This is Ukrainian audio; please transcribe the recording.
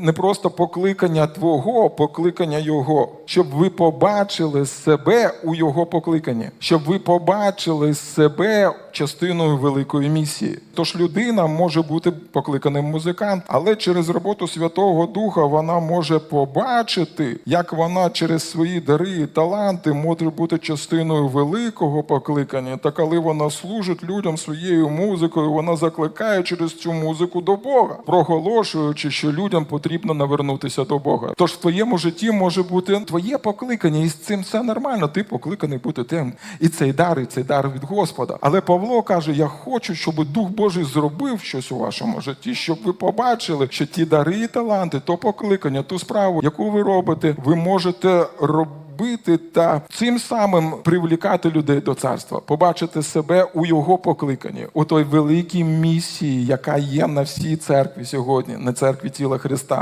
Не просто покликання Твого, покликання Його, щоб ви побачили себе у Його покликанні, щоб ви побачили себе частиною великої місії. Тож людина може бути покликаним музикант, але через роботу Святого Духа вона може побачити, як вона через свої дари і таланти може бути частиною великого покликання. Та коли вона служить людям своєю музикою, вона закликає через цю музику до Бога, проголошуючи, що людям потрібно навернутися до Бога. Тож в твоєму житті може бути твоє покликання, і з цим все нормально. Ти покликаний бути тим. І цей дар, і цей дар від Господа. Але Павло каже: Я хочу, щоб Дух Божий зробив щось у вашому житті, щоб ви побачили, що ті дари і таланти, то покликання, ту справу, яку ви робите, ви можете робити та цим самим привлікати людей до царства, побачити себе у його покликанні, у той великій місії, яка є на всій церкві сьогодні, на церкві тіла Христа.